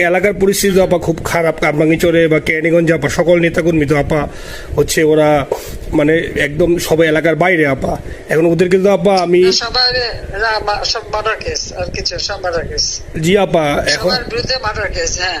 এলাকার পরিস্থিতি তো আপা খুব খারাপ। কামরাঙ্গিচরে বা ক্যানিগঞ্জে আপা সকল নেতাকর্মী তো আপা হচ্ছে ওরা মানে একদম সব এলাকার বাইরে আপা। এখন ওদেরকে তো আপা আমি সবার সব মার্ডার কেস আর কিছু সব মার্ডার কেস জি আপা এখন বিরুদ্ধে মার্ডার কেস হ্যাঁ।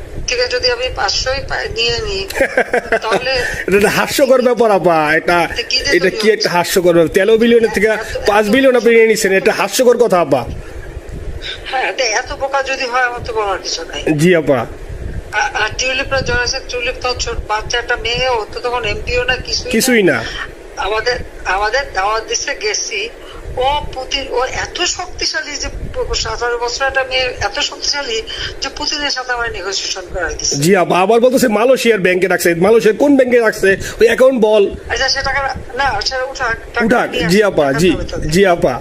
থেকে যদি আমি পাঁচশোই নিয়ে নিই তাহলে এটা হাস্যকর ব্যাপার আপা। এটা এটা কি একটা হাস্যকর ব্যাপার? তেরো বিলিয়নের থেকে পাঁচ বিলিয়ন আপনি নিয়ে নিচ্ছেন এটা হাস্যকর কথা আপা। হ্যাঁ এত বোকা যদি হয় আমার তো বলার কিছু নাই। জি আপা। আর টিউলিপরা জড়াছে টিউলিপ তো বাচ্চা একটা মেয়ে ও তো তখন এমপিও না কিছুই না। কিছুই না। আমাদের আমাদের দাওয়াত দিচ্ছে গেছি। ও এত শক্তিশালী যে সতেরো বছর একটা মেয়ে এত শক্তিশালী যে পুতিনের সাথে আমার নেগোসিয়েশন করাই দিচ্ছে জি আপা আবার বলতেছে মালয়েশিয়ার ব্যাংকে রাখছে। মালয়েশিয়ার কোন ব্যাংকে রাখছে? ওই অ্যাকাউন্ট বল। আচ্ছা সে টাকা না সেটা উঠাক উঠাক। জি আপা জি জি আপা।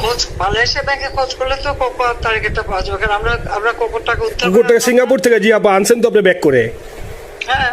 খোঁজ মালয়েশিয়া ব্যাংকে খোঁজ করলে তো কোকো টার্গেটটা পাওয়া যাবে। কারণ আমরা আমরা কোকোর টাকা উদ্ধার সিঙ্গাপুর থেকে জি আপা আনছেন তো আপনি ব্যাক করে। হ্যাঁ।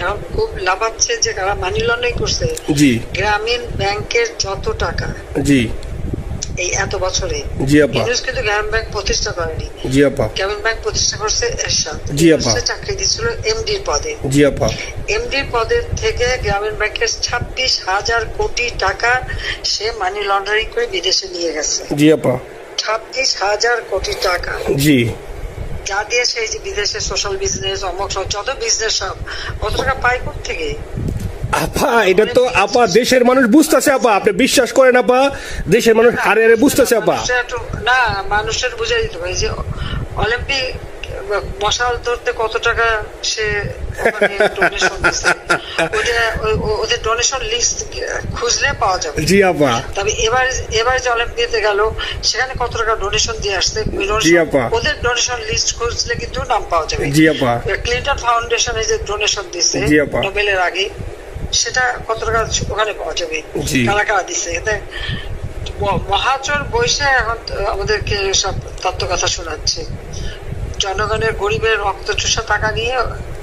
ওই যে এখন খুব লাভাচ্ছে যে মানি লন্ডারিং করছে। জি। গ্রামীণ ব্যাংকের যত টাকা জি। এই এত বছরে। জি আপা। ইউনুস কিন্তু গ্রামীণ ব্যাংক প্রতিষ্ঠা করেনি। জি আপা। গ্রামীণ ব্যাংক প্রতিষ্ঠা করছে এরশাদ। জি, আপা। চাকরি দিচ্ছিল এমডির পদে। জি আপা। এমডির পদের থেকে গ্রামীণ ব্যাংকের ছাব্বিশ হাজার কোটি টাকা সে মানি লন্ডারিং করে বিদেশে নিয়ে গেছে। জি আপা। ছাব্বিশ হাজার কোটি টাকা। জি। যা দিয়ে সেই যে বিদেশে সোশ্যাল বিজনেস অমক সব যত বিজনেস সব কত টাকা পাই থেকে আপা এটা তো আপা দেশের মানুষ বুঝতেছে আপা আপনি বিশ্বাস করেন আপা দেশের মানুষ হারে হারে বুঝতেছে আপা। না মানুষের বুঝাই দিতে পারে যে অলিম্পিক মশাল ধরতে কত টাকা সে ডোনেশন দিচ্ছে ওদের- ডোনেশন লিস্ট খুঁজলে পাওয়া যাবে। জি আপা। তবে এবার এবার যে অলিম্পিয়াতে গেল সেখানে কত টাকা ডোনেশন দিয়ে আসছে? জি আপা। ওদের ডোনেশন লিস্ট খুঁজলে কিন্তু নাম পাওয়া যাবে। জি আপা। ক্লিন্টন ফাউন্ডেশনে যে ডোনেশন। নোবেলের আগে সেটা কত টাকা ওখানে পাওয়া যাবে। কারা কারা ম- মহাচর বৈশে এখন আমাদেরকে সব তত্ত্ব কথা শোনাচ্ছে। জনগণের গরিবের রক্ত চুষা টাকা নিয়ে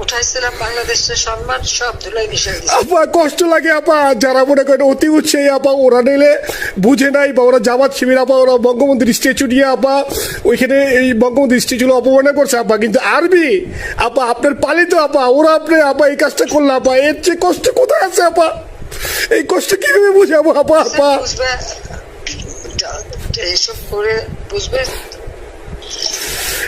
উঠাইছিলাম বাংলাদেশের সম্মান সব ধুলাই মিশে আপা কষ্ট লাগে আপা। যারা মনে করেন অতি উৎসাহী আপা ওরা নিলে বুঝে নাই বা ওরা জামাত শিবির আপা ওরা বঙ্গবন্ধুর স্ট্যাচু নিয়ে আপা ওইখানে এই বঙ্গবন্ধুর স্ট্যাচু অপমানে করছে আপা। কিন্তু আরবি আপা আপনার পালিত আপা ওরা আপনি আপা এই কাজটা করলে আপা এর চেয়ে কষ্ট কোথায় আছে আপা? এই কষ্ট কীভাবে বুঝাবো আপা আপা? এইসব করে বুঝবে?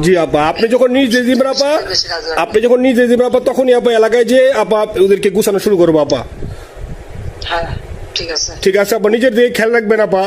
জি আপা আপনি যখন নিজ দিবেন আপা আপনি যখন নিজ দিয়ে দিবেন আপা তখনই আপা এলাকায় যে আপা ওদেরকে গুছানো শুরু করব আপা। হ্যাঁ ঠিক আছে। ঠিক আছে আপা নিজের দিকে খেয়াল রাখবেন আপা।